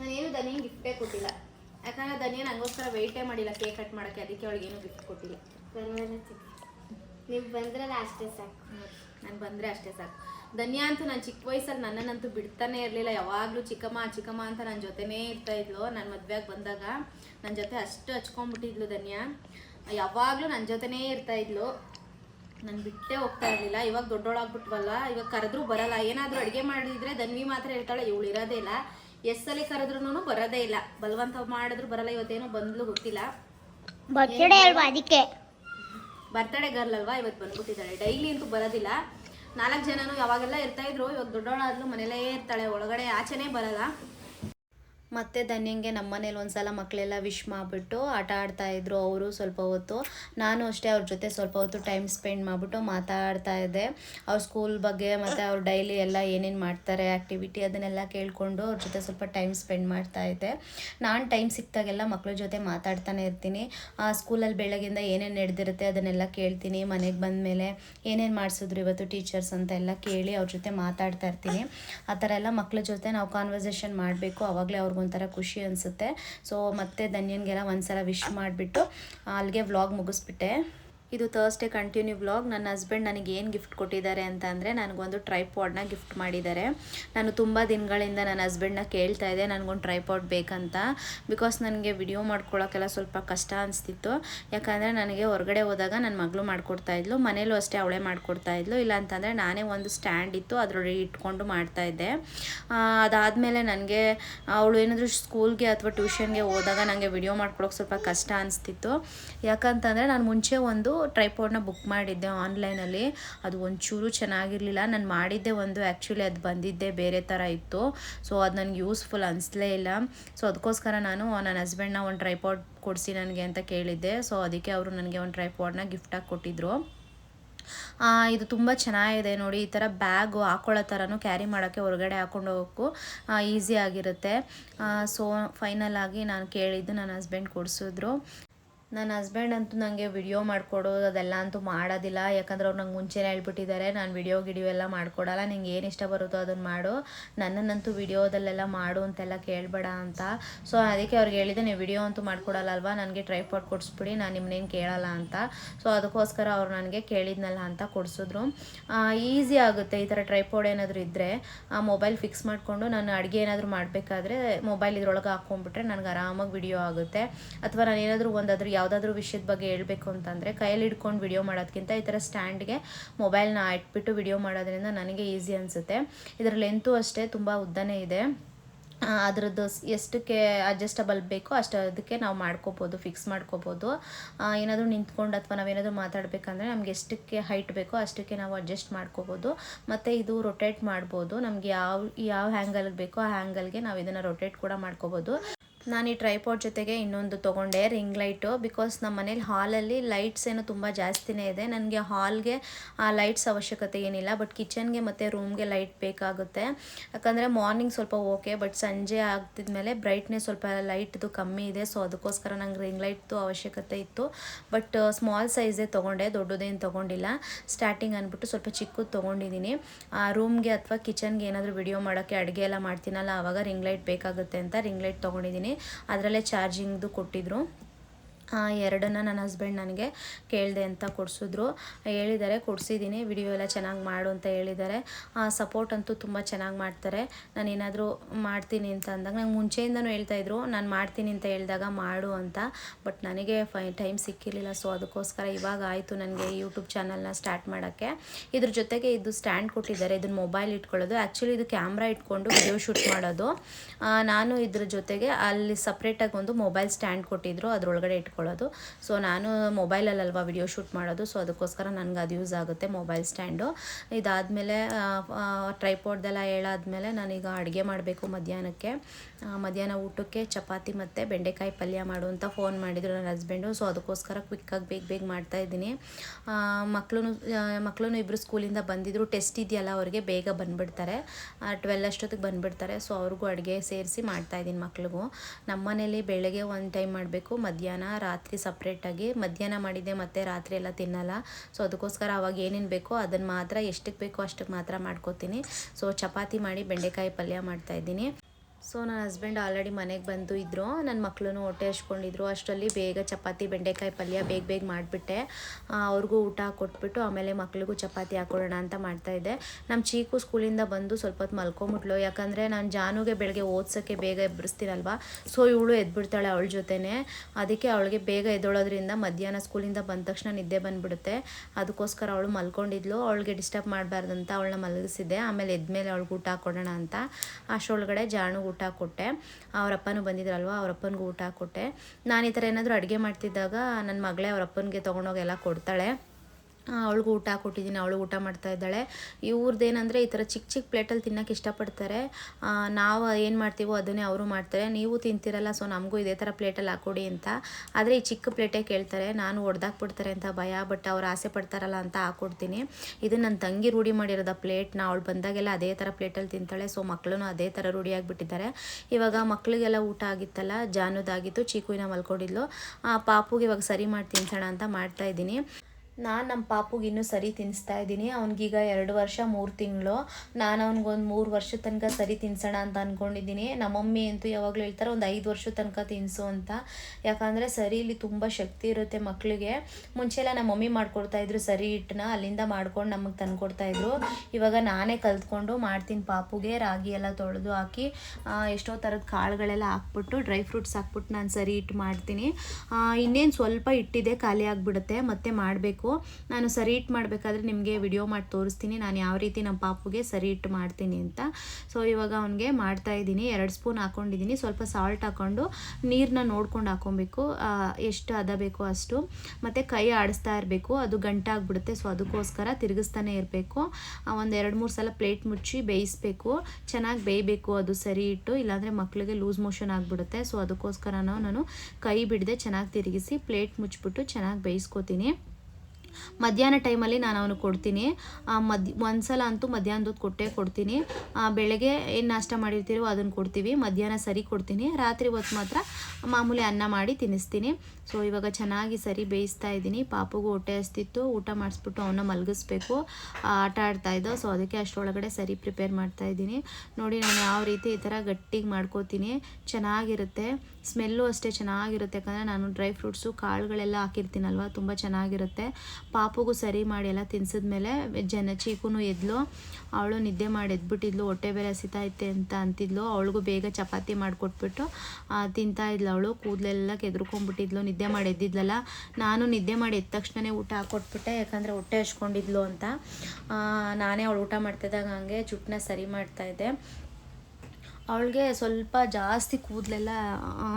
ನಾನೇನು ಧನಿಯಂಗೆ ಗಿಫ್ಟೇ ಕೊಟ್ಟಿಲ್ಲ. ಯಾಕಂದರೆ ಧನಿಯ ನನಗೋಸ್ಕರ ವೆಯ್ಟೇ ಮಾಡಿಲ್ಲ ಕೇಕ್ ಕಟ್ ಮಾಡೋಕ್ಕೆ ಅದಕ್ಕೆ ಅವಳಿಗೇನು ಗಿಫ್ಟ್ ಕೊಟ್ಟಿಲ್ಲ. ನೀವು ಬಂದ್ರಲ್ಲ ಅಷ್ಟೇ ಸಾಕು. ನಾನು ಬಂದರೆ ಅಷ್ಟೇ ಸಾಕು. ಧನ್ಯ ಅಂತೂ ನಾನು ಚಿಕ್ಕ ವಯಸ್ಸಲ್ಲಿ ನನ್ನನ್ನಂತೂ ಬಿಡ್ತಾನೆ ಇರಲಿಲ್ಲ. ಯಾವಾಗಲೂ ಚಿಕ್ಕಮ್ಮ ಚಿಕ್ಕಮ್ಮ ಅಂತ ನನ್ನ ಜೊತೆನೇ ಇರ್ತಾ ಇದ್ಲು. ನಾನು ಮದುವೆಗೆ ಬಂದಾಗ ನನ್ನ ಜೊತೆ ಅಷ್ಟು ಹಚ್ಕೊಂಡ್ಬಿಟ್ಟಿದ್ಲು ಧನ್ಯ. ಯಾವಾಗಲೂ ನನ್ನ ಜೊತೆನೇ ಇರ್ತಾ ಇದ್ಲು. ನಾನು ಬಿಟ್ಟೇ ಹೋಗ್ತಾ ಇರಲಿಲ್ಲ. ಇವಾಗ ದೊಡ್ಡೋಳಾಗ್ಬಿಟ್ವಲ್ಲ. ಇವಾಗ ಕರೆದ್ರೂ ಬರಲ್ಲ. ಏನಾದರೂ ಅಡುಗೆ ಮಾಡಿದ್ರೆ ಧನ್ವಿ ಮಾತ್ರ ಇರ್ತಾಳೆ ಇವಳು ಇರೋದೇ ಇಲ್ಲ. ಎಷ್ಟಲ್ಲಿ ಕರೆದ್ರೂ ಬರೋದೇ ಇಲ್ಲ. ಬಲವಂತ ಮಾಡಿದ್ರು ಬರಲ್ಲ. ಇವತ್ತೇನೋ ಬಂದ್ಲು ಗೊತ್ತಿಲ್ಲ. ಅದಕ್ಕೆ? ಬರ್ತಡೇ ಗರ್ಲ್ ಅಲ್ವಾ ಇವತ್ತು ಬಂದ್ಬಿಟ್ಟಿದ್ದಾಳೆ ಡೈಲಿ ಅಂತೂ ಬರೋದಿಲ್ಲ. ನಾಲ್ಕು ಜನನು ಯಾವಾಗೆಲ್ಲ ಇರ್ತಾಯಿದ್ರು ಇವಾಗ ದೊಡ್ಡವಳಾದ್ಲು ಮನೇಲೇ ಇರ್ತಾಳೆ, ಒಳಗಡೆ ಆಚೆನೇ ಬರಲ್ಲ. ಮತ್ತೆ ಧನ್ಯಂಗೆ ನಮ್ಮ ಮನೇಲಿ ಒಂದ್ಸಲ ಮಕ್ಕಳೆಲ್ಲ ವಿಶ್ ಮಾಡಿಬಿಟ್ಟು ಆಟ ಆಡ್ತಾ ಇದ್ರು, ಅವರು ಸ್ವಲ್ಪ ಹೊತ್ತು. ನಾನು ಅಷ್ಟೇ ಅವ್ರ ಜೊತೆ ಸ್ವಲ್ಪ ಹೊತ್ತು ಟೈಮ್ ಸ್ಪೆಂಡ್ ಮಾಡಿಬಿಟ್ಟು ಮಾತಾಡ್ತಾ ಇದ್ದೆ. ಅವ್ರ ಸ್ಕೂಲ್ ಬಗ್ಗೆ ಮತ್ತು ಅವ್ರು ಡೈಲಿ ಎಲ್ಲ ಏನೇನು ಮಾಡ್ತಾರೆ ಆ್ಯಕ್ಟಿವಿಟಿ ಅದನ್ನೆಲ್ಲ ಕೇಳಿಕೊಂಡು ಅವ್ರ ಜೊತೆ ಸ್ವಲ್ಪ ಟೈಮ್ ಸ್ಪೆಂಡ್ ಮಾಡ್ತಾ ಇದ್ದೆ. ನಾನು ಟೈಮ್ ಸಿಕ್ತಾಗೆಲ್ಲ ಮಕ್ಕಳ ಜೊತೆ ಮಾತಾಡ್ತಾನೆ ಇರ್ತೀನಿ. ಸ್ಕೂಲಲ್ಲಿ ಬೆಳಗಿಂದ ಏನೇನು ನಡೆದಿರುತ್ತೆ ಅದನ್ನೆಲ್ಲ ಕೇಳ್ತೀನಿ. ಮನೆಗೆ ಬಂದ ಮೇಲೆ ಏನೇನು ಮಾಡಿಸಿದ್ರು ಇವತ್ತು ಟೀಚರ್ಸ್ ಅಂತ ಎಲ್ಲ ಕೇಳಿ ಅವ್ರ ಜೊತೆ ಮಾತಾಡ್ತಾ ಇರ್ತೀನಿ. ಆ ಥರ ಎಲ್ಲ ಮಕ್ಕಳ ಜೊತೆ ನಾವು ಕಾನ್ವರ್ಸೇಷನ್ ಮಾಡಬೇಕು. ಆವಾಗಲೇ ಅವ್ರಿಗೊಂಥರ ಖುಷಿ ಅನಿಸುತ್ತೆ. ಸೊ ಮತ್ತೆ ಧನ್ಯನ್ಗೆಲ್ಲ ಒಂದ್ಸಲ ವಿಶ್ ಮಾಡಿಬಿಟ್ಟು ಅಲ್ಲಿಗೆ ವ್ಲಾಗ್ ಮುಗಿಸ್ಬಿಟ್ಟೆ. ಇದು ಥರ್ಸ್ಡೇ ಕಂಟಿನ್ಯೂ ವ್ಲಾಗ್ ನನ್ನ ಹಸ್ಬೆಂಡ್ ನನಗೆ ಏನು ಗಿಫ್ಟ್ ಕೊಟ್ಟಿದ್ದಾರೆ ಅಂತ ಅಂದರೆ ನನಗೊಂದು ಟ್ರೈಪಾಡ್ನ ಗಿಫ್ಟ್ ಮಾಡಿದ್ದಾರೆ. ನಾನು ತುಂಬ ದಿನಗಳಿಂದ ನನ್ನ ಹಸ್ಬೆಂಡ್ನ ಕೇಳ್ತಾ ಇದ್ದೆ, ನನಗೊಂದು ಟ್ರೈಪಾಡ್ ಬೇಕಂತ. ಬಿಕಾಸ್ ನನಗೆ ವಿಡಿಯೋ ಮಾಡ್ಕೊಳ್ಳೋಕ್ಕೆಲ್ಲ ಸ್ವಲ್ಪ ಕಷ್ಟ ಅನಿಸ್ತಿತ್ತು. ಯಾಕಂದರೆ ನನಗೆ ಹೊರಗಡೆ ಹೋದಾಗ ನನ್ನ ಮಗಳು ಮಾಡ್ಕೊಡ್ತಾ ಇದ್ಲು, ಮನೇಲೂ ಅಷ್ಟೇ ಅವಳೇ ಮಾಡ್ಕೊಡ್ತಾ ಇದ್ಲು. ಇಲ್ಲ ಅಂತಂದರೆ ನಾನೇ ಒಂದು ಸ್ಟ್ಯಾಂಡ್ ಇತ್ತು, ಅದರೊಳಗೆ ಇಟ್ಕೊಂಡು ಮಾಡ್ತಾ ಇದ್ದೆ. ಅದಾದಮೇಲೆ ನನಗೆ, ಅವಳು ಏನಾದರೂ ಸ್ಕೂಲ್ಗೆ ಅಥವಾ ಟ್ಯೂಷನ್ಗೆ ಹೋದಾಗ ನನಗೆ ವಿಡಿಯೋ ಮಾಡ್ಕೊಳ್ಳೋಕೆ ಸ್ವಲ್ಪ ಕಷ್ಟ ಅನಿಸ್ತಿತ್ತು. ಯಾಕಂತಂದರೆ ನಾನು ಮುಂಚೆ ಒಂದು ಟ್ರೈಪೋಡ್ನ ಬುಕ್ ಮಾಡಿದ್ದೆ ಆನ್ಲೈನಲ್ಲಿ ಅದು ಒಂಚೂರು ಚೆನ್ನಾಗಿರಲಿಲ್ಲ. ನಾನು ಮಾಡಿದ್ದೆ ಒಂದು ಆ್ಯಕ್ಚುಲಿ ಅದು ಬಂದಿದ್ದೆ ಬೇರೆ ಥರ ಇತ್ತು. ಸೊ ಅದು ನನಗೆ ಯೂಸ್ಫುಲ್ ಅನಿಸ್ಲೇ ಇಲ್ಲ. ಸೊ ಅದಕ್ಕೋಸ್ಕರ ನಾನು ನನ್ನ ಹಸ್ಬೆಂಡ್ನ ಒಂದು ಟ್ರೈಪಾಡ್ ಕೊಡಿಸಿ ನನಗೆ ಅಂತ ಕೇಳಿದ್ದೆ. ಸೊ ಅದಕ್ಕೆ ಅವರು ನನಗೆ ಒಂದು ಟ್ರೈಪಾಡ್ನ ಗಿಫ್ಟಾಗಿ ಕೊಟ್ಟಿದ್ದರು ಇದು ತುಂಬ ಚೆನ್ನಾಗಿದೆ ನೋಡಿ. ಈ ಥರ ಬ್ಯಾಗು ಹಾಕೊಳ್ಳೋ ಥರನೂ ಕ್ಯಾರಿ ಮಾಡೋಕ್ಕೆ ಹೊರಗಡೆ ಹಾಕೊಂಡು ಹೋಗೋಕ್ಕೂ ಈಸಿ ಆಗಿರುತ್ತೆ. ಸೊ ಫೈನಲ್ ಆಗಿ ನಾನು ಕೇಳಿದ್ದು ನನ್ನ ಹಸ್ಬೆಂಡ್ ಕೊಡಿಸಿದ್ರು. ನನ್ನ ಹಸ್ಬೆಂಡ್ ಅಂತೂ ನನಗೆ ವಿಡಿಯೋ ಮಾಡಿಕೊಡೋದು ಅದೆಲ್ಲ ಅಂತೂ ಮಾಡೋದಿಲ್ಲ. ಯಾಕಂದ್ರೆ ಅವ್ರು ನಂಗೆ ಮುಂಚೆನೇ ಹೇಳ್ಬಿಟ್ಟಿದ್ದಾರೆ, ನಾನು ವಿಡಿಯೋ ಗಿಡಿಯೋ ಎಲ್ಲ ಮಾಡಿಕೊಡಲ್ಲ. ನಿಂಗೆ ಏನು ಇಷ್ಟ ಬರುತ್ತೋ ಅದನ್ನು ಮಾಡು. ನನ್ನನ್ನಂತೂ ವಿಡಿಯೋದಲ್ಲೆಲ್ಲ ಮಾಡು ಅಂತೆಲ್ಲ ಕೇಳಬೇಡ ಅಂತ. ಸೊ ಅದಕ್ಕೆ ಅವ್ರಿಗೆ ಹೇಳಿದೆ, ನೀವು ವಿಡಿಯೋ ಅಂತೂ ಮಾಡ್ಕೊಡಲ್ಲಲ್ವಾ? ನನಗೆ ಟ್ರೈಪಾಡ್ ಕೊಡಿಸ್ಬಿಡಿ, ನಾನು ನಿಮ್ಮನ್ನೇನು ಕೇಳಲ್ಲ ಅಂತ. ಸೊ ಅದಕ್ಕೋಸ್ಕರ ಅವ್ರು ನನಗೆ ಕೇಳಿದ್ನಲ್ಲ ಅಂತ ಕೊಡಿಸಿದ್ರು. ಈಸಿ ಆಗುತ್ತೆ ಈ ಥರ ಟ್ರೈಪಾಡ್ ಏನಾದರೂ ಇದ್ದರೆ ಆ ಮೊಬೈಲ್ ಫಿಕ್ಸ್ ಮಾಡಿಕೊಂಡು ನಾನು ಅಡುಗೆ ಏನಾದರೂ ಮಾಡಬೇಕಾದ್ರೆ ಮೊಬೈಲ್ ಇದ್ರೊಳಗೆ ಹಾಕ್ಕೊಂಡ್ಬಿಟ್ರೆ ನನಗೆ ಆರಾಮಾಗಿ ವಿಡಿಯೋ ಆಗುತ್ತೆ. ಅಥವಾ ನಾನು ಏನಾದರೂ ಒಂದಾದ್ರೂ ಯಾವುದಾದ್ರೂ ವಿಷಯದ ಬಗ್ಗೆ ಹೇಳಬೇಕು ಅಂತಂದರೆ ಕೈಯಲ್ಲಿ ಹಿಡ್ಕೊಂಡು ವಿಡಿಯೋ ಮಾಡೋದಕ್ಕಿಂತ ಈ ಥರ ಸ್ಟ್ಯಾಂಡ್ಗೆ ಮೊಬೈಲ್ನ ಇಟ್ಬಿಟ್ಟು ವಿಡಿಯೋ ಮಾಡೋದ್ರಿಂದ ನನಗೆ ಈಸಿ ಅನಿಸುತ್ತೆ. ಇದರ ಲೆಂತು ಅಷ್ಟೇ ತುಂಬ ಉದ್ದನೇ ಇದೆ. ಅದರದ್ದು ಎಷ್ಟಕ್ಕೆ ಅಡ್ಜಸ್ಟಬಲ್ ಬೇಕೋ ಅಷ್ಟು ಅದಕ್ಕೆ ನಾವು ಮಾಡ್ಕೋಬೋದು ಫಿಕ್ಸ್ ಮಾಡ್ಕೋಬೋದು. ಏನಾದರೂ ನಿಂತ್ಕೊಂಡು ಅಥವಾ ನಾವೇನಾದರೂ ಮಾತಾಡಬೇಕಂದ್ರೆ ನಮ್ಗೆ ಎಷ್ಟಕ್ಕೆ ಹೈಟ್ ಬೇಕೋ ಅಷ್ಟಕ್ಕೆ ನಾವು ಅಡ್ಜಸ್ಟ್ ಮಾಡ್ಕೋಬೋದು. ಮತ್ತು ಇದು ರೊಟೇಟ್ ಮಾಡ್ಬೋದು. ನಮಗೆ ಯಾವ ಯಾವ ಹ್ಯಾಂಗಲ್ಗೆ ಬೇಕೋ ಆ ಹ್ಯಾಂಗಲ್ಗೆ ನಾವು ಇದನ್ನು ರೊಟೇಟ್ ಕೂಡ ಮಾಡ್ಕೋಬೋದು. ನಾನು ಈ ಟ್ರೈಪಾಡ್ ಜೊತೆಗೆ ಇನ್ನೊಂದು ತೊಗೊಂಡೆ ರಿಂಗ್ ಲೈಟು ಬಿಕಾಸ್ ನಮ್ಮ ಮನೇಲಿ ಹಾಲಲ್ಲಿ ಲೈಟ್ಸ್ ಏನು ತುಂಬ ಜಾಸ್ತಿನೇ ಇದೆ. ನನಗೆ ಹಾಲ್ಗೆ ಆ ಲೈಟ್ಸ್ ಅವಶ್ಯಕತೆ ಏನಿಲ್ಲ ಬಟ್ ಕಿಚನ್ಗೆ ಮತ್ತು ರೂಮ್ಗೆ ಲೈಟ್ ಬೇಕಾಗುತ್ತೆ. ಯಾಕಂದರೆ ಮಾರ್ನಿಂಗ್ ಸ್ವಲ್ಪ ಓಕೆ ಬಟ್ ಸಂಜೆ ಆಗ್ತಿದ್ಮೇಲೆ ಬ್ರೈಟ್ನೆಸ್ ಸ್ವಲ್ಪ ಲೈಟ್ದು ಕಮ್ಮಿ ಇದೆ ಸೊ ಅದಕ್ಕೋಸ್ಕರ ನಂಗೆ ರಿಂಗ್ ಲೈಟ್ದು ಅವಶ್ಯಕತೆ ಇತ್ತು. ಬಟ್ ಸ್ಮಾಲ್ ಸೈಜೇ ತೊಗೊಂಡೆ, ದೊಡ್ಡದೇನು ತೊಗೊಂಡಿಲ್ಲ. ಸ್ಟಾರ್ಟಿಂಗ್ ಅಂದ್ಬಿಟ್ಟು ಸ್ವಲ್ಪ ಚಿಕ್ಕದು ತೊಗೊಂಡಿದ್ದೀನಿ ರೂಮ್ಗೆ ಅಥವಾ ಕಿಚನ್ಗೆ ಏನಾದರೂ ವಿಡಿಯೋ ಮಾಡೋಕ್ಕೆ ಅಡುಗೆ ಎಲ್ಲ ಮಾಡ್ತೀನಲ್ಲ ಆವಾಗ ರಿಂಗ್ ಲೈಟ್ ಬೇಕಾಗುತ್ತೆ ಅಂತ ರಿಂಗ್ ಲೈಟ್ ತೊಗೊಂಡಿದ್ದೀನಿ ಅದರಲ್ಲೇ ಚಾರ್ಜಿಂಗ್ದು ಕೊಟ್ಟಿದ್ರು. ಎರಡನ್ನ ನನ್ನ ಹಸ್ಬೆಂಡ್ ನನಗೆ ಕೇಳಿದೆ ಅಂತ ಕೊಡಿಸಿದ್ರು. ಹೇಳಿದ್ದಾರೆ ಕೊಡಿಸಿದ್ದೀನಿ ವಿಡಿಯೋ ಎಲ್ಲ ಚೆನ್ನಾಗಿ ಮಾಡು ಅಂತ ಹೇಳಿದ್ದಾರೆ. ಸಪೋರ್ಟ್ ಅಂತೂ ತುಂಬ ಚೆನ್ನಾಗಿ ಮಾಡ್ತಾರೆ. ನಾನು ಏನಾದರೂ ಮಾಡ್ತೀನಿ ಅಂತ ಅಂದಾಗ ನಂಗೆ ಮುಂಚೆಯಿಂದನೂ ಹೇಳ್ತಾಯಿದ್ರು ನಾನು ಮಾಡ್ತೀನಿ ಅಂತ ಹೇಳಿದಾಗ ಮಾಡು ಅಂತ. ಬಟ್ ನನಗೆ ಫೈ ಟೈಮ್ ಸಿಕ್ಕಿರಲಿಲ್ಲ ಸೊ ಅದಕ್ಕೋಸ್ಕರ ಇವಾಗ ಆಯಿತು ನನಗೆ ಯೂಟ್ಯೂಬ್ ಚಾನಲ್ನ ಸ್ಟಾರ್ಟ್ ಮಾಡೋಕ್ಕೆ. ಇದ್ರ ಜೊತೆಗೆ ಇದು ಸ್ಟ್ಯಾಂಡ್ ಕೊಟ್ಟಿದ್ದಾರೆ ಇದನ್ನು ಮೊಬೈಲ್ ಇಟ್ಕೊಳ್ಳೋದು. ಆ್ಯಕ್ಚುಲಿ ಇದು ಕ್ಯಾಮ್ರಾ ಇಟ್ಕೊಂಡು ವಿಡಿಯೋ ಶೂಟ್ ಮಾಡೋದು. ನಾನು ಇದ್ರ ಜೊತೆಗೆ ಅಲ್ಲಿ ಸಪ್ರೇಟಾಗಿ ಒಂದು ಮೊಬೈಲ್ ಸ್ಟ್ಯಾಂಡ್ ಕೊಟ್ಟಿದ್ರು, ಅದರೊಳಗಡೆ ಇಟ್ಕೊಳ್ಳೋದು ಸೊ ನಾನು ಮೊಬೈಲಲ್ಲಲ್ವಾ ವಿಡಿಯೋ ಶೂಟ್ ಮಾಡೋದು. ಸೊ ಅದಕ್ಕೋಸ್ಕರ ನನಗೆ ಅದು ಯೂಸ್ ಆಗುತ್ತೆ ಮೊಬೈಲ್ ಸ್ಟ್ಯಾಂಡು ಇದಾದಮೇಲೆ ಟ್ರೈಪೋಡ್ದೆಲ್ಲ ಹೇಳಾದ್ಮೇಲೆ ನಾನೀಗ ಅಡುಗೆ ಮಾಡಬೇಕು ಮಧ್ಯಾಹ್ನಕ್ಕೆ. ಮಧ್ಯಾಹ್ನ ಊಟಕ್ಕೆ ಚಪಾತಿ ಮತ್ತು ಬೆಂಡೆಕಾಯಿ ಪಲ್ಯ ಮಾಡು ಅಂತ ಫೋನ್ ಮಾಡಿದರು ನನ್ನ ಹಸ್ಬೆಂಡು ಸೊ ಅದಕ್ಕೋಸ್ಕರ ಕ್ವಿಕ್ಕಾಗಿ ಬೇಗ ಬೇಗ ಮಾಡ್ತಾ ಇದ್ದೀನಿ. ಮಕ್ಕಳು ಮಕ್ಕಳು ಇಬ್ಬರು ಸ್ಕೂಲಿಂದ ಬಂದಿದ್ರು. ಟೆಸ್ಟ್ ಇದೆಯಲ್ಲ ಅವ್ರಿಗೆ, ಬೇಗ ಬಂದುಬಿಡ್ತಾರೆ. ಟ್ವೆಲ್ ಅಷ್ಟೊತ್ತಿಗೆ ಬಂದುಬಿಡ್ತಾರೆ. ಸೊ ಅವ್ರಿಗೂ ಅಡುಗೆ ಸೇರಿಸಿ ಮಾಡ್ತಾಯಿದ್ದೀನಿ ಮಕ್ಳಿಗೂ. ನಮ್ಮ ಮನೇಲಿ ಬೆಳಗ್ಗೆ ಒಂದು ಟೈಮ್ ಮಾಡಬೇಕು, ಮಧ್ಯಾಹ್ನ ರಾತ್ರಿ ಸಪ್ರೇಟಾಗಿ ಮಧ್ಯಾಹ್ನ ಮಾಡಿದ್ದೆ ಮತ್ತು ರಾತ್ರಿ ಎಲ್ಲ ತಿನ್ನಲ್ಲ. ಸೊ ಅದಕ್ಕೋಸ್ಕರ ಅವಾಗ ಏನೇನು ಬೇಕೋ ಅದನ್ನು ಮಾತ್ರ ಎಷ್ಟಕ್ಕೆ ಬೇಕೋ ಅಷ್ಟಕ್ಕೆ ಮಾತ್ರ ಮಾಡ್ಕೋತೀನಿ. ಸೊ ಚಪಾತಿ ಮಾಡಿ ಬೆಂಡೆಕಾಯಿ ಪಲ್ಯ ಮಾಡ್ತಾಯಿದ್ದೀನಿ ಸೊ ನನ್ನ ಹಸ್ಬೆಂಡ್ ಆಲ್ರೆಡಿ ಮನೆಗೆ ಬಂದು ಇದ್ದರು ನನ್ನ ಮಕ್ಕಳು ಹೊಟ್ಟೆ ಹಚ್ಕೊಂಡಿದ್ರು ಅಷ್ಟರಲ್ಲಿ ಬೇಗ ಚಪಾತಿ, ಬೆಂಡೆಕಾಯಿ ಪಲ್ಯ ಬೇಗ ಬೇಗ ಮಾಡಿಬಿಟ್ಟೆ. ಅವ್ರಿಗೂ ಊಟ ಕೊಟ್ಬಿಟ್ಟು ಆಮೇಲೆ ಮಕ್ಳಿಗೂ ಚಪಾತಿ ಹಾಕ್ಕೊಡೋಣ ಅಂತ ಮಾಡ್ತಾಯಿದ್ದೆ ನಮ್ಮ ಚೀಕು ಸ್ಕೂಲಿಂದ ಬಂದು ಸ್ವಲ್ಪ ಹೊತ್ತು ಮಲ್ಕೊಂಬಿಟ್ಲು. ಯಾಕಂದರೆ ನಾನು ಜಾನುಗೆ ಬೆಳಗ್ಗೆ ಓದ್ಸೋಕ್ಕೆ ಬೇಗ ಎಬ್ಬರಿಸ್ತೀನಲ್ವ ಸೊ ಇವಳು ಎದ್ಬಿಡ್ತಾಳೆ ಅವಳ ಜೊತೆನೆ. ಅದಕ್ಕೆ ಅವಳಿಗೆ ಬೇಗ ಎದ್ದೋಳೋದ್ರಿಂದ ಮಧ್ಯಾಹ್ನ ಸ್ಕೂಲಿಂದ ಬಂದ ತಕ್ಷಣ ನಿದ್ದೆ ಬಂದುಬಿಡುತ್ತೆ. ಅದಕ್ಕೋಸ್ಕರ ಅವಳು ಮಲ್ಕೊಂಡಿದ್ಲು. ಅವಳಿಗೆ ಡಿಸ್ಟರ್ಬ್ ಮಾಡಬಾರ್ದಂತ ಅವಳನ್ನ ಮಲಗಿಸಿದ್ದೆ. ಆಮೇಲೆ ಎದ್ಮೇಲೆ ಅವಳಿಗೆ ಊಟ ಕೊಡೋಣ ಅಂತ. ಅಷ್ಟರೊಳಗಡೆ ಜಾನು ಊಟ ಕೊಟ್ಟೆ. ಅವರಪ್ಪನೂ ಬಂದಿದ್ರಲ್ವ? ಅವರಪ್ಪನಿಗೂ ಊಟ ಕೊಟ್ಟೆ. ನಾನು ಈ ಥರ ಏನಾದರೂ ಅಡುಗೆ ಮಾಡ್ತಿದ್ದಾಗ ನನ್ನ ಮಗಳೇ ಅವರಪ್ಪನಿಗೆ ತೊಗೊಂಡೋಗಿ ಎಲ್ಲ ಕೊಡ್ತಾಳೆ. ಅವಳಿಗೂ ಊಟ ಕೊಟ್ಟಿದ್ದೀನಿ, ಅವಳು ಊಟ ಮಾಡ್ತಾ ಇದ್ದಾಳೆ. ಇವ್ರದ್ದೇನೆಂದರೆ ಈ ಥರ ಚಿಕ್ಕ ಚಿಕ್ಕ ಪ್ಲೇಟಲ್ಲಿ ತಿನ್ನೋಕೆ ಇಷ್ಟಪಡ್ತಾರೆ. ನಾವು ಏನು ಮಾಡ್ತೀವೋ ಅದನ್ನೇ ಅವರು ಮಾಡ್ತಾರೆ. ನೀವು ತಿಂತೀರಲ್ಲ, ಸೊ ನಮಗೂ ಇದೇ ಥರ ಪ್ಲೇಟಲ್ಲಿ ಹಾಕೊಡಿ ಅಂತ. ಆದರೆ ಈ ಚಿಕ್ಕ ಪ್ಲೇಟೇ ಕೇಳ್ತಾರೆ, ನಾನು ಹೊಡೆದಾಕ್ಬಿಡ್ತಾರೆ ಅಂತ ಭಯ, ಬಟ್ ಅವ್ರು ಆಸೆ ಪಡ್ತಾರಲ್ಲ ಅಂತ ಹಾಕ್ಕೊಡ್ತೀನಿ ಇದು ನನ್ನ ತಂಗಿ ರೂಢಿ ಮಾಡಿರೋದು ಪ್ಲೇಟ್ ಪ್ಲೇಟ್ನ, ಅವಳು ಬಂದಾಗೆಲ್ಲ ಅದೇ ಥರ ಪ್ಲೇಟಲ್ಲಿ ತಿಂತಾಳೆ, ಸೊ ಮಕ್ಕಳು ಅದೇ ಥರ ರೂಢಿಯಾಗಿಬಿಟ್ಟಿದ್ದಾರೆ ಇವಾಗ ಮಕ್ಕಳಿಗೆಲ್ಲ ಊಟ ಆಗಿತ್ತಲ್ಲ, ಜಾನುದಾಗಿತ್ತು, ಚೀಕುವಿನ ಮಲ್ಕೊಂಡಿದ್ಲು. ಪಾಪುಗೆ ಇವಾಗ ಸರಿ ಮಾಡಿ ತಿನ್ಸೋಣ ಅಂತ ಮಾಡ್ತಾ ಇದ್ದೀನಿ. ನಾನು ನಮ್ಮ ಪಾಪುಗೆ ಇನ್ನೂ ಸರಿ ತಿನ್ನಿಸ್ತಾ ಇದ್ದೀನಿ. ಅವ್ನಿಗೀಗ ಎರಡು ವರ್ಷ, ಮೂರು ತಿಂಗಳು. ನಾನು ಅವ್ನಿಗೊಂದು ಮೂರು ವರ್ಷದ ತನಕ ಸರಿ ತಿನ್ಸೋಣ ಅಂತ ಅಂದ್ಕೊಂಡಿದ್ದೀನಿ ನಮ್ಮ ಮಮ್ಮಿ ಅಂತೂ ಯಾವಾಗಲೂ ಹೇಳ್ತಾರೆ, ಒಂದು ಐದು ವರ್ಷದ ತನಕ ತಿನ್ನಿಸು ಅಂತ. ಯಾಕಂದರೆ ಇಲ್ಲಿ ತುಂಬ ಶಕ್ತಿ ಇರುತ್ತೆ ಮಕ್ಕಳಿಗೆ ಮುಂಚೆಲ್ಲ ನಮ್ಮ ಮಮ್ಮಿ ಮಾಡ್ಕೊಡ್ತಾ ಇದ್ರು ಸರಿ ಹಿಟ್ಟನ್ನ ಅಲ್ಲಿಂದ ಮಾಡ್ಕೊಂಡು ನಮಗೆ ತಂದ್ಕೊಡ್ತಾ ಇದ್ರು. ಇವಾಗ ನಾನೇ ಕಲ್ತ್ಕೊಂಡು ಮಾಡ್ತೀನಿ ಪಾಪುಗೆ, ರಾಗಿ ಎಲ್ಲ ತೊಳೆದು ಹಾಕಿ ಎಷ್ಟೋ ಥರದ ಕಾಳುಗಳೆಲ್ಲ ಹಾಕ್ಬಿಟ್ಟು, ಡ್ರೈ ಫ್ರೂಟ್ಸ್ ಹಾಕ್ಬಿಟ್ಟು ನಾನು ಸರಿ ಹಿಟ್ಟು ಮಾಡ್ತೀನಿ. ಇನ್ನೇನು ಸ್ವಲ್ಪ ಇಟ್ಟಿದೆ ಖಾಲಿ ಆಗಿಬಿಡುತ್ತೆ, ಮತ್ತೆ ಮಾಡಬೇಕು. ನಾನು ಸರಿ ಇಟ್ಟು ಮಾಡಬೇಕಾದ್ರೆ ನಿಮಗೆ ವಿಡಿಯೋ ಮಾಡಿ ತೋರಿಸ್ತೀನಿ. ನಾನು ಯಾವ ರೀತಿ ನಮ್ಮ ಪಾಪುಗೆ ಸರಿ ಇಟ್ಟು ಮಾಡ್ತೀನಿ ಅಂತ. ಸೊ ಇವಾಗ ಅವನಿಗೆ ಮಾಡ್ತಾ ಇದ್ದೀನಿ. ಎರಡು ಸ್ಪೂನ್ ಹಾಕ್ಕೊಂಡಿದ್ದೀನಿ ಸ್ವಲ್ಪ ಸಾಲ್ಟ್ ಹಾಕ್ಕೊಂಡು ನೀರನ್ನ ನೋಡ್ಕೊಂಡು ಹಾಕೊಬೇಕು. ಎಷ್ಟು ಅದ ಬೇಕೋ ಅಷ್ಟು. ಮತ್ತು ಕೈ ಆಡಿಸ್ತಾ ಇರಬೇಕು. ಅದು ಗಂಟಾಗ್ಬಿಡುತ್ತೆ. ಸೊ ಅದಕ್ಕೋಸ್ಕರ ತಿರುಗಿಸ್ತಾನೆ ಇರಬೇಕು. ಒಂದು ಎರಡು ಮೂರು ಸಲ ಪ್ಲೇಟ್ ಮುಚ್ಚಿ ಬೇಯಿಸ್ಬೇಕು. ಚೆನ್ನಾಗಿ ಬೇಯಬೇಕು ಅದು ಸರಿ ಇಟ್ಟು ಇಲ್ಲಾಂದರೆ ಮಕ್ಕಳಿಗೆ ಲೂಸ್ ಮೋಷನ್ ಆಗಿಬಿಡುತ್ತೆ. ಸೊ ಅದಕ್ಕೋಸ್ಕರ ನಾನು ಕೈ ಬಿಡದೆ ಚೆನ್ನಾಗಿ ತಿರುಗಿಸಿ ಪ್ಲೇಟ್ ಮುಚ್ಚಿಬಿಟ್ಟು ಚೆನ್ನಾಗಿ ಬೇಯಿಸ್ಕೊತೀನಿ. ಮಧ್ಯಾಹ್ನ ಟೈಮಲ್ಲಿ ನಾನು ಅವನು ಕೊಡ್ತೀನಿ. ಮಧ್ಯ ಒಂದು ಸಲ ಅಂತೂ ಮಧ್ಯಾಹ್ನದ್ದು ಕೊಟ್ಟೆ, ಕೊಡ್ತೀನಿ. ಬೆಳಗ್ಗೆ ಏನು ನಾಷ್ಟ ಮಾಡಿರ್ತೀರೋ ಅದನ್ನು ಕೊಡ್ತೀವಿ. ಮಧ್ಯಾಹ್ನ ಸರಿ ಕೊಡ್ತೀನಿ. ರಾತ್ರಿ ಹೊತ್ತು ಮಾತ್ರ ಮಾಮೂಲಿ ಅನ್ನ ಮಾಡಿ ತಿನ್ನಿಸ್ತೀನಿ ಸೊ ಇವಾಗ ಚೆನ್ನಾಗಿ ಸರಿ ಬೇಯಿಸ್ತಾ ಇದ್ದೀನಿ. ಪಾಪುಗೂ ಹೊಟ್ಟೆ ಹಸ್ತಿತ್ತು. ಊಟ ಮಾಡಿಸ್ಬಿಟ್ಟು ಅವನ್ನ ಮಲಗಿಸ್ಬೇಕು. ಆಟ ಆಡ್ತಾ ಇದ್ದೋ. ಸೊ ಅದಕ್ಕೆ ಅಷ್ಟರೊಳಗಡೆ ಸರಿ ಪ್ರಿಪೇರ್ ಮಾಡ್ತಾ ಇದ್ದೀನಿ. ನೋಡಿ, ನಾನು ಯಾವ ರೀತಿ ಈ ಥರ ಗಟ್ಟಿಗೆ ಮಾಡ್ಕೋತೀನಿ. ಚೆನ್ನಾಗಿರುತ್ತೆ. ಸ್ಮೆಲ್ಲು ಅಷ್ಟೇ ಚೆನ್ನಾಗಿರುತ್ತೆ. ಯಾಕಂದರೆ ನಾನು ಡ್ರೈ ಫ್ರೂಟ್ಸು ಕಾಳುಗಳೆಲ್ಲ ಹಾಕಿರ್ತೀನಲ್ವ? ತುಂಬ ಚೆನ್ನಾಗಿರುತ್ತೆ. ಪಾಪುಗೂ ಸರಿ ಮಾಡಿ ಎಲ್ಲ ತಿನ್ಸಿದ್ಮೇಲೆ ಜನ ಚೀಕೂ ಎದ್ಲು, ಅವಳು ನಿದ್ದೆ ಮಾಡಿ ಎದ್ಬಿಟ್ಟಿದ್ಲು, ಹೊಟ್ಟೆ ಬೇರೆ ಹಸಿತೈತೆ ಅಂತ ಅಂತಿದ್ಲು, ಅವಳಿಗೂ ಬೇಗ ಚಪಾತಿ ಮಾಡಿಕೊಟ್ಬಿಟ್ಟು ತಿಂತಾ ಇದ್ಲು ಅವಳು, ಕೂದಲೆಲ್ಲ ಕೆದ್ರುಕೊಂಡ್ಬಿಟ್ಟಿದ್ಲು, ನಿದ್ದೆ ಮಾಡಿ ಎದ್ದಿದ್ಲಲ್ಲ, ನಾನು ನಿದ್ದೆ ಮಾಡಿ ಎದ್ದ ತಕ್ಷಣನೇ ಊಟ ಹಾಕ್ಕೊಟ್ಬಿಟ್ಟೆ ಯಾಕಂದರೆ ಹೊಟ್ಟೆ ಹಚ್ಕೊಂಡಿದ್ಲು ಅಂತ. ನಾನೇ ಅವಳು ಊಟ ಮಾಡ್ತಿದ್ದಾಗ ಹಂಗೆ ಜುಟ್ಟನ್ನ ಸರಿ ಮಾಡ್ತಾಯಿದ್ದೆ ಅವಳಿಗೆ ಸ್ವಲ್ಪ ಜಾಸ್ತಿ ಕೂದಲೆಲ್ಲ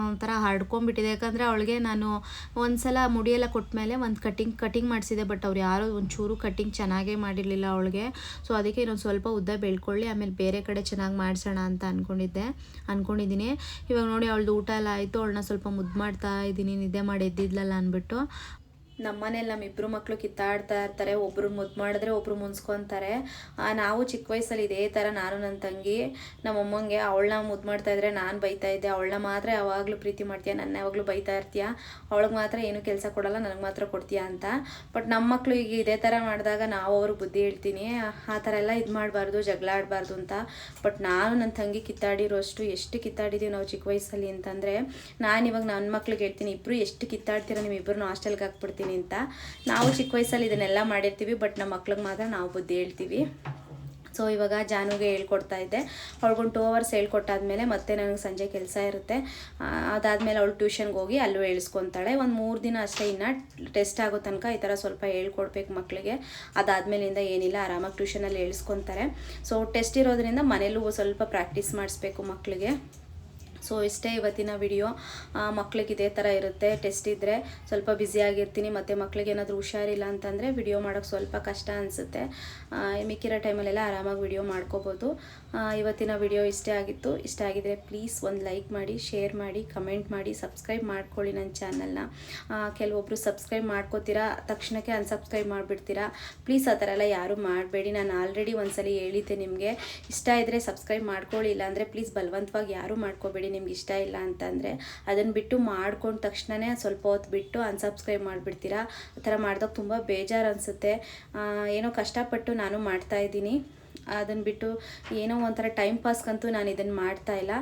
ಒಂಥರ ಹರಡ್ಕೊಂಬಿಟ್ಟಿದೆ ಯಾಕಂದರೆ ಅವಳಿಗೆ ನಾನು ಒಂದ್ಸಲ ಮುಡಿಯೆಲ್ಲ ಕೊಟ್ಮೇಲೆ ಒಂದು ಕಟಿಂಗ್ ಕಟಿಂಗ್ ಮಾಡಿಸಿದೆ ಬಟ್ ಅವ್ರು ಯಾರೋ ಒಂಚೂರು ಕಟಿಂಗ್ ಚೆನ್ನಾಗೇ ಮಾಡಿರಲಿಲ್ಲ ಅವಳಿಗೆ. ಸೊ ಅದಕ್ಕೆ ಇನ್ನೊಂದು ಸ್ವಲ್ಪ ಉದ್ದ ಬೆಳ್ಕೊಳ್ಳಿ, ಆಮೇಲೆ ಬೇರೆ ಕಡೆ ಚೆನ್ನಾಗಿ ಮಾಡಿಸೋಣ ಅಂತ ಅಂದ್ಕೊಂಡಿದ್ದೆ ಅಂದ್ಕೊಂಡಿದ್ದೀನಿ ಇವಾಗ ನೋಡಿ ಅವಳದು ಊಟ ಎಲ್ಲ ಆಯಿತು, ಅವಳನ್ನ ಸ್ವಲ್ಪ ಮುದ್ದು ಮಾಡ್ತಾ ಇದ್ದೀನಿ, ನಿದ್ದೆ ಮಾಡಿ ಎದ್ದಿದ್ಲಲ್ಲ ಅಂದ್ಬಿಟ್ಟು ನಮ್ಮನೇಲಿ ನಮ್ಮಿಬ್ಬರು ಮಕ್ಕಳು ಕಿತ್ತಾಡ್ತಾ ಇರ್ತಾರೆ ಒಬ್ಬರು ಮುದ್ದು ಮಾಡಿದ್ರೆ ಒಬ್ಬರು ಮುನ್ಸ್ಕೊತಾರೆ. ನಾವು ಚಿಕ್ಕ ವಯಸ್ಸಲ್ಲಿ ಇದೇ ಥರ ನಾನು ನನ್ನ ತಂಗಿ ನಮ್ಮ ಅಮ್ಮಂಗೆ ಅವಳನ್ನ ಮುದ್ದು ಮಾಡ್ತಾ ಇದ್ರೆ ನಾನು ಬೈತಾ ಇದ್ದೆ, ಅವಳನ್ನ ಮಾತ್ರ ಯಾವಾಗಲೂ ಪ್ರೀತಿ ಮಾಡ್ತೀಯ ನನ್ನ ಯಾವಾಗಲೂ ಬೈತಾ ಇರ್ತೀಯ, ಅವಳಿಗೆ ಮಾತ್ರ ಏನು ಕೆಲಸ ಕೊಡಲ್ಲ, ನನಗೆ ಮಾತ್ರ ಕೊಡ್ತೀಯ ಅಂತ. ಬಟ್ ನಮ್ಮ ಮಕ್ಕಳು ಈಗ ಇದೇ ಥರ ಮಾಡಿದಾಗ ನಾವು ಅವ್ರಿಗೆ ಬುದ್ಧಿ ಹೇಳ್ತೀನಿ, ಆ ಥರ ಎಲ್ಲ ಇದು ಮಾಡಬಾರ್ದು, ಜಗಳ ಆಡಬಾರ್ದು ಅಂತ. ಬಟ್ ನಾನು ನನ್ನ ತಂಗಿ ಕಿತ್ತಾಡಿರೋಷ್ಟು ಎಷ್ಟು ಕಿತ್ತಾಡಿದ್ದೀವಿ ನಾವು ಚಿಕ್ಕ ವಯಸ್ಸಲ್ಲಿ ಅಂತಂದರೆ, ನಾನು ಇವಾಗ ನನ್ನ ಮಕ್ಳಿಗೆ ಹೇಳ್ತೀನಿ ಇಬ್ಬರು ಎಷ್ಟು ಕಿತ್ತಾಡ್ತೀರ ಇಬ್ಬರನ್ನು ಹಾಸ್ಟೆಲ್ಗೆ ಹಾಕ್ಬಿಡ್ತೀನಿ ಅಂತ. ನಾವು ಚಿಕ್ಕ ವಯಸ್ಸಲ್ಲಿ ಇದನ್ನೆಲ್ಲ ಮಾಡಿರ್ತೀವಿ ಬಟ್ ನಮ್ಮ ಮಕ್ಳಿಗೆ ಮಾತ್ರ ನಾವು ಬುದ್ಧಿ ಹೇಳ್ತೀವಿ. ಸೊ ಇವಾಗ ಜಾನುಗೆ ಹೇಳ್ಕೊಡ್ತಾ ಇದ್ದೆ. ಅವಳಿಗೊಂದು ಟೂ ಅವರ್ಸ್ ಹೇಳ್ಕೊಟ್ಟಾದ್ಮೇಲೆ ಮತ್ತೆ ನನಗೆ ಸಂಜೆ ಕೆಲಸ ಇರುತ್ತೆ. ಅದಾದಮೇಲೆ ಅವಳು ಟ್ಯೂಷನ್ಗೆ ಹೋಗಿ ಅಲ್ಲೂ ಹೇಳ್ಸ್ಕೊತಾಳೆ. ಒಂದು ಮೂರು ದಿನ ಅಷ್ಟೇ ಇನ್ನು ಟೆಸ್ಟ್ ಆಗೋ ತನಕ ಈ ಥರ ಸ್ವಲ್ಪ ಹೇಳ್ಕೊಡ್ಬೇಕು ಮಕ್ಕಳಿಗೆ ಅದಾದಮೇಲಿಂದ ಏನಿಲ್ಲ, ಆರಾಮಾಗಿ ಟ್ಯೂಷನಲ್ಲಿ ಹೇಳ್ಸ್ಕೊತಾರೆ. ಸೊ ಟೆಸ್ಟ್ ಇರೋದ್ರಿಂದ ಮನೇಲೂ ಸ್ವಲ್ಪ ಪ್ರಾಕ್ಟೀಸ್ ಮಾಡಿಸ್ಬೇಕು ಮಕ್ಕಳಿಗೆ ಸೊ ಇಷ್ಟೇ ಇವತ್ತಿನ ವಿಡಿಯೋ ಮಕ್ಳಿಗೆ ಇದೇ ಥರ ಇರುತ್ತೆ ಟೆಸ್ಟ್ ಇದ್ದರೆ ಸ್ವಲ್ಪ ಬ್ಯುಸಿಯಾಗಿರ್ತೀನಿ ಮತ್ತು ಮಕ್ಳಿಗೆ ಏನಾದರೂ ಹುಷಾರಿಲ್ಲ ಅಂತಂದರೆ ವಿಡಿಯೋ ಮಾಡೋಕ್ಕೆ ಸ್ವಲ್ಪ ಕಷ್ಟ ಅನಿಸುತ್ತೆ. ಮಿಕ್ಕಿರೋ ಟೈಮಲ್ಲೆಲ್ಲ ಆರಾಮಾಗಿ ವಿಡಿಯೋ ಮಾಡ್ಕೋಬೋದು. ಇವತ್ತಿನ ವಿಡಿಯೋ ಇಷ್ಟೇ ಆಗಿತ್ತು. ಇಷ್ಟ ಆಗಿದ್ರೆ ಪ್ಲೀಸ್ ಒಂದು ಲೈಕ್ ಮಾಡಿ ಶೇರ್ ಮಾಡಿ ಕಮೆಂಟ್ ಮಾಡಿ ಸಬ್ಸ್ಕ್ರೈಬ್ ಮಾಡ್ಕೊಳ್ಳಿ ನನ್ನ ಚಾನಲ್ನ ಕೆಲವೊಬ್ಬರು ಸಬ್ಸ್ಕ್ರೈಬ್ ಮಾಡ್ಕೋತೀರಾ, ತಕ್ಷಣಕ್ಕೆ ಅನ್ಸಬ್ಸ್ಕ್ರೈಬ್ ಮಾಡಿಬಿಡ್ತೀರಾ? ಪ್ಲೀಸ್ ಆ ಥರ ಎಲ್ಲ ಯಾರೂ ಮಾಡಬೇಡಿ. ನಾನು ಆಲ್ರೆಡಿ ಒಂದ್ಸಲಿ ಹೇಳಿದ್ದೆ ನಿಮಗೆ. ಇಷ್ಟ ಇದ್ದರೆ ಸಬ್ಸ್ಕ್ರೈಬ್ ಮಾಡ್ಕೊಳ್ಳಿ, ಇಲ್ಲಾಂದರೆ ಪ್ಲೀಸ್ ಬಲವಂತವಾಗಿ ಯಾರೂ ಮಾಡ್ಕೋಬೇಡಿ. ನಿಮ್ಗೆ ಇಷ್ಟ ಇಲ್ಲ ಅಂತಂದರೆ ಅದನ್ನು ಬಿಟ್ಟು ಮಾಡ್ಕೊಂಡ ತಕ್ಷಣವೇ ಸ್ವಲ್ಪ ಹೊತ್ತು ಬಿಟ್ಟು ಅನ್ಸಬ್ಸ್ಕ್ರೈಬ್ ಮಾಡಿಬಿಡ್ತೀರಾ? ಆ ಥರ ಮಾಡಿದಾಗ ತುಂಬ ಬೇಜಾರು ಅನಿಸುತ್ತೆ. ಏನೋ ಕಷ್ಟಪಟ್ಟು ನಾನು ಮಾಡ್ತಾ ಇದ್ದೀನಿ. ಅದನ್ನು ಬಿಟ್ಟು ಏನೋ ಒಂಥರ ಟೈಮ್ ಪಾಸ್ಗಂತೂ ನಾನು ಇದನ್ನು ಮಾಡ್ತಾ ಇಲ್ಲ.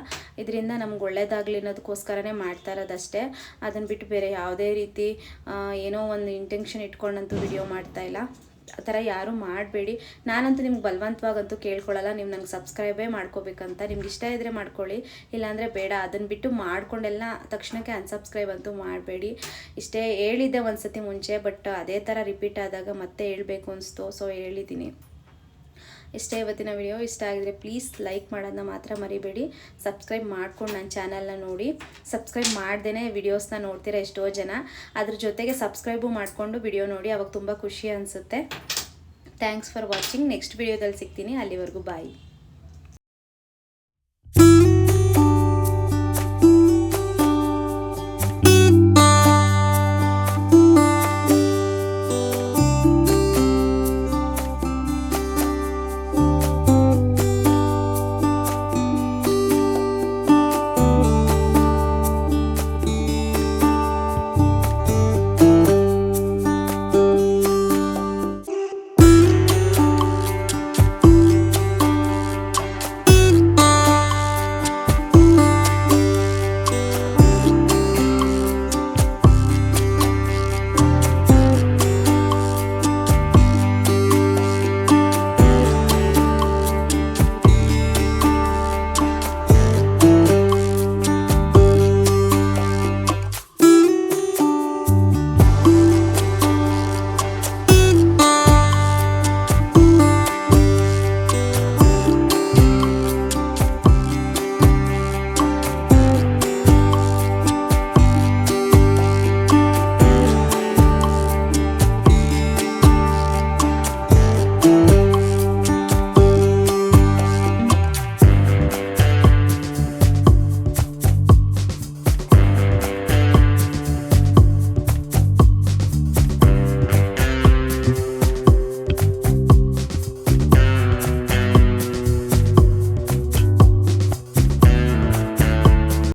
ಇದರಿಂದ ನಮ್ಗೆ ಒಳ್ಳೇದಾಗಲಿ ಅನ್ನೋದಕ್ಕೋಸ್ಕರನೇ ಮಾಡ್ತಾ ಇರೋದಷ್ಟೇ. ಅದನ್ನು ಬಿಟ್ಟು ಬೇರೆ ಯಾವುದೇ ರೀತಿ ಏನೋ ಒಂದು ಇಂಟೆನ್ಷನ್ ಇಟ್ಕೊಂಡಂತೂ ವಿಡಿಯೋ ಮಾಡ್ತಾ ಇಲ್ಲ. ಆ ಥರ ಯಾರೂ ಮಾಡಬೇಡಿ. ನಾನಂತೂ ನಿಮ್ಗೆ ಬಲವಂತವಾಗಂತೂ ಕೇಳ್ಕೊಳ್ಳಲ್ಲ. ನೀವು ನಂಗೆ ಸಬ್ಸ್ಕ್ರೈಬೇ ಮಾಡ್ಕೋಬೇಕಂತ. ನಿಮ್ಗೆ ಇಷ್ಟ ಇದ್ದರೆ ಮಾಡ್ಕೊಳ್ಳಿ. ಇಲ್ಲಾಂದರೆ ಬೇಡ. ಅದನ್ನು ಬಿಟ್ಟು ಮಾಡ್ಕೊಂಡೆಲ್ಲ ತಕ್ಷಣಕ್ಕೆ ಅನ್ಸಬ್ಸ್ಕ್ರೈಬ್ ಅಂತೂ ಮಾಡಬೇಡಿ. ಇಷ್ಟೇ ಹೇಳಿದ್ದೆ ಒಂದು ಸತಿ ಮುಂಚೆ ಬಟ್ ಅದೇ ಥರ ರಿಪೀಟ್ ಆದಾಗ ಮತ್ತೆ ಹೇಳಬೇಕು ಅನಿಸ್ತು. ಸೊ ಹೇಳಿದ್ದೀನಿ ಇಷ್ಟೇ ಇವತ್ತಿನ ವಿಡಿಯೋ ಇಷ್ಟ ಆಗಿದ್ರೆ ಪ್ಲೀಸ್ ಲೈಕ್ ಮಾಡೋದನ್ನ ಮಾತ್ರ ಮರಿಬೇಡಿ. ಸಬ್ಸ್ಕ್ರೈಬ್ ಮಾಡ್ಕೊಂಡು ನನ್ನ ಚಾನಲ್ನ ನೋಡಿ. ಸಬ್ಸ್ಕ್ರೈಬ್ ಮಾಡ್ದೇ ವಿಡಿಯೋಸ್ನ ನೋಡ್ತೀರಾ ಎಷ್ಟೋ ಜನ. ಅದ್ರ ಜೊತೆಗೆ ಸಬ್ಸ್ಕ್ರೈಬು ಮಾಡಿಕೊಂಡು ವಿಡಿಯೋ ನೋಡಿ, ಅವಾಗ ತುಂಬ ಖುಷಿ ಅನಿಸುತ್ತೆ. ಥ್ಯಾಂಕ್ಸ್ ಫಾರ್ ವಾಚಿಂಗ್ ನೆಕ್ಸ್ಟ್ ವಿಡಿಯೋದಲ್ಲಿ ಸಿಗ್ತೀನಿ. ಅಲ್ಲಿವರೆಗೂ ಬಾಯ್